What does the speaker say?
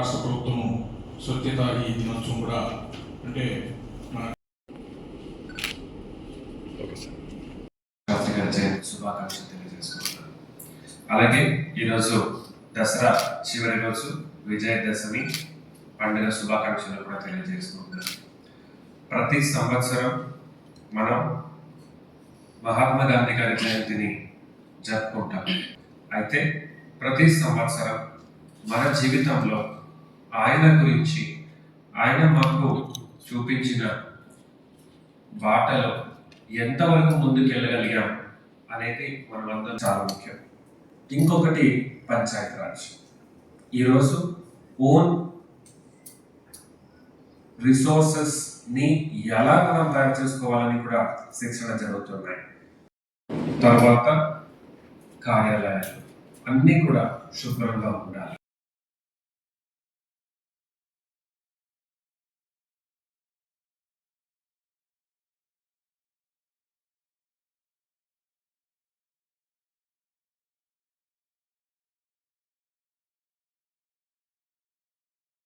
రాష్ట్ర ప్రభుత్వము స్వచ్ఛత ఈ దినోత్సవం కూడా అంటే మన శుభాకాంక్షలు తెలియజేసుకుంటున్నాను. అలాగే ఈరోజు దసరా చివరి రోజు విజయదశమి పండుగ శుభాకాంక్షలు కూడా తెలియజేసుకుంటున్నాను. ప్రతి సంవత్సరం మనం మహాత్మా గాంధీ గారి జయంతిని జరుపుకుంటాం. అయితే ప్రతి సంవత్సరం మన జీవితంలో ఆయన గురించి ఆయన మాకు చూపించిన బాటలో ఎంతవరకు ముందుకెళ్ళగలిగాం అనేది మనమందరం చాలా ముఖ్యం. ఇంకొకటి పంచాయత్ రాజ్. ఈరోజు ఓన్ రిసోర్సెస్ని ఎలా మనం తయారు చేసుకోవాలని కూడా శిక్షణ జరుగుతున్నాయి. తర్వాత కార్యాలయాలు అన్నీ కూడా శుభ్రంగా ఉండాలి.